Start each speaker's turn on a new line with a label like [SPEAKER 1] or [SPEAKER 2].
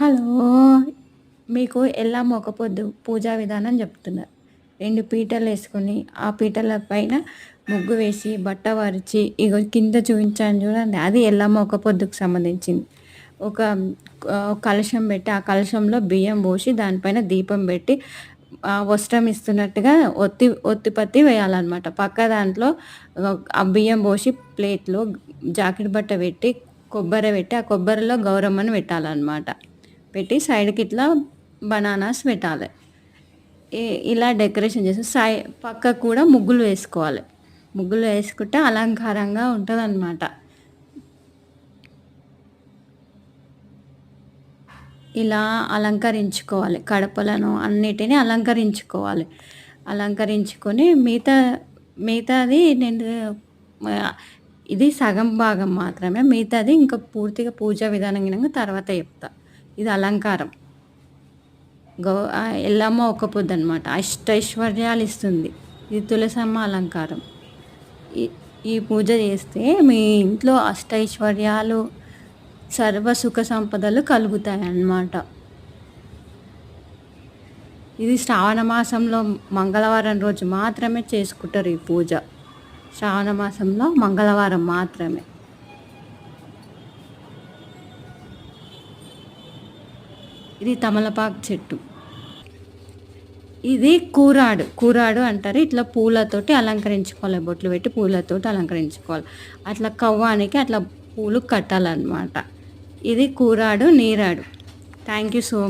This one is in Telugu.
[SPEAKER 1] హలో! మీకు ఎల్లమ్మ ఒక పొద్దు పూజా విధానం చెప్తున్నారు రెండు పీటలు వేసుకొని ఆ పీటల పైన ముగ్గు వేసి, బట్ట వరిచి ఇగో కింద చూపించాను చూడండి. అది ఎల్లమ్మ ఒక పొద్దుకు సంబంధించింది. ఒక కలశం పెట్టి, ఆ కలశంలో బియ్యం పోసి, దానిపైన దీపం పెట్టి, వస్త్రం ఇస్తున్నట్టుగా ఒత్తి ఒత్తిపత్తి వేయాలన్నమాట పక్క దాంట్లో ఆ బియ్యం పోసి ప్లేట్‌లో జాకెట్ బట్ట పెట్టి, కొబ్బరి పెట్టి, ఆ కొబ్బరిలో గౌరమ్మను పెట్టాలన్నమాట పెట్టి సైడ్‌కి ఇట్లా బనానాస్ పెట్టాలి. ఇలా డెకరేషన్ చేసి సై పక్కకు కూడా ముగ్గులు వేసుకోవాలి. ముగ్గులు వేసుకుంటే అలంకారంగా ఉంటదనమాట. ఇలా అలంకరించుకోవాలి. కడపలను అన్నిటిని అలంకరించుకోవాలి. అలంకరించుకొని మిగతా మిగతాది నేను ఇది సగం భాగం మాత్రమే. మిగతాది ఇంకా పూర్తిగా పూజా విధానం తర్వాత చెప్తా. ఇది అలంకారం. గౌ ఎల్లమ్మ ఒక పొద్దు అనమాట అష్టైశ్వర్యాలు ఇస్తుంది. ఇది తులసమ్మ అలంకారం. ఈ ఈ పూజ చేస్తే మీ ఇంట్లో అష్టైశ్వర్యాలు, సర్వ సుఖ సంపదలు కలుగుతాయన్నమాట. ఇది శ్రావణ మాసంలో మంగళవారం రోజు మాత్రమే చేసుకుంటారు ఈ పూజ. శ్రావణ మాసంలో మంగళవారం మాత్రమే. ఇది తమలపాకు చెట్టు. ఇది కూరాడు. కూరాడు అంటారు. ఇట్లా పూలతోటి అలంకరించుకోవాలి. బొట్లు పెట్టి పూలతోటి అలంకరించుకోవాలి. అట్లా కవ్వానికి అట్లా పూలు కట్టాలన్నమాట ఇది కూరాడు, నీరాడు. Thank you so